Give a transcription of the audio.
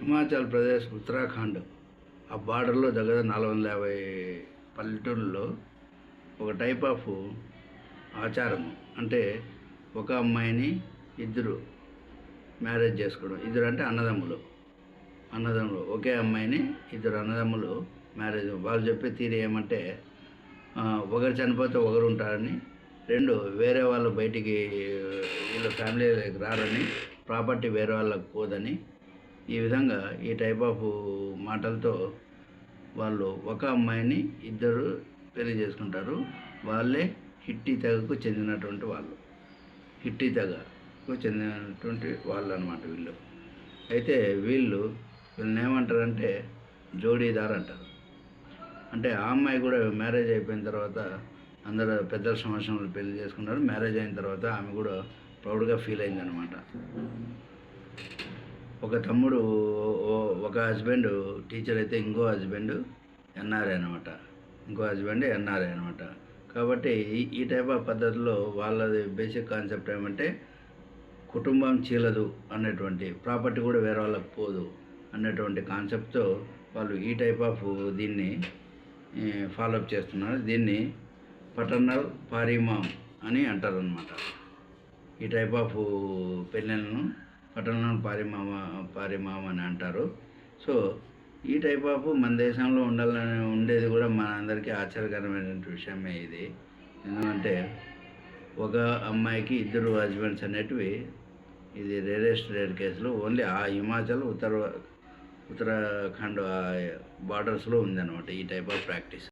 హిమాచల్ ప్రదేశ్ ఉత్తరాఖండ్ ఆ బార్డర్లో దగ్గర నాలుగు వందల యాభై పల్లెటూళ్ళలో ఒక టైప్ ఆఫ్ ఆచారం. అంటే ఒక అమ్మాయిని ఇద్దరు మ్యారేజ్ చేసుకోవడం. ఇద్దరు అంటే అన్నదమ్ములు. అన్నదమ్ములు. ఒకే అమ్మాయిని ఇద్దరు అన్నదమ్ములు మ్యారేజ్ వాళ్ళు చెప్పే తీరు ఏమంటే ఒకరు చనిపోతే ఒకరు ఉంటారని రెండు వేరే వాళ్ళు బయటికి వీళ్ళ ఫ్యామిలీకి రారని ప్రాపర్టీ వేరే వాళ్ళకి పోదని ఈ విధంగా ఈ టైప్ ఆఫ్ మాటలతో వాళ్ళు ఒక అమ్మాయిని ఇద్దరు పెళ్ళి చేసుకుంటారు. వాళ్ళే హిట్టి తెగకు చెందినటువంటి వాళ్ళు. హిట్టి తెగకు చెందినటువంటి వాళ్ళు అనమాట వీళ్ళు. అయితే వీళ్ళు వీళ్ళని ఏమంటారంటే జోడీదార్ అంటారు. అంటే ఆ అమ్మాయి కూడా మ్యారేజ్ అయిపోయిన తర్వాత అందరూ పెద్దల సంవత్సరంలో పెళ్ళి చేసుకున్నారు. మ్యారేజ్ అయిన తర్వాత ఆమె కూడా ప్రౌడ్గా ఫీల్ అయిందనమాట. ఒక తమ్ముడు ఒక హస్బెండ్ టీచర్ అయితే ఇంకో హస్బెండ్ ఎన్ఆర్ఐ అనమాట. ఇంకో హస్బెండ్ ఎన్ఆర్ఐ అనమాట. కాబట్టి ఈ ఈ టైప్ ఆఫ్ పద్ధతిలో వాళ్ళది బేసిక్ కాన్సెప్ట్ ఏమంటే కుటుంబం చీలదు అన్నటువంటి ప్రాపర్టీ కూడా వేరే వాళ్ళకి పోదు అన్నటువంటి కాన్సెప్ట్తో వాళ్ళు ఈ టైప్ ఆఫ్ దీన్ని ఫాలోఅప్ చేస్తున్నారు. దీన్ని పటర్నల్ పారిమామ్ అని అంటారనమాట ఈ టైప్ ఆఫ్ పెళ్ళిళ్ళను పట్టణంలో పారిమామ పారిమామ అని అంటారు. సో ఈ టైప్ ఆఫ్ మన దేశంలో ఉండాలని ఉండేది కూడా మన అందరికీ ఆశ్చర్యకరమైన విషయమే ఇది. ఎందుకంటే ఒక అమ్మాయికి ఇద్దరు హస్బెండ్స్ అనేటివి ఇది రేరెస్ట్ రేర్ కేసులు ఓన్లీ ఆ హిమాచల్ ఉత్తర ఉత్తరాఖండ్ బార్డర్స్లో ఉందన్నమాట ఈ టైప్ ఆఫ్ ప్రాక్టీస్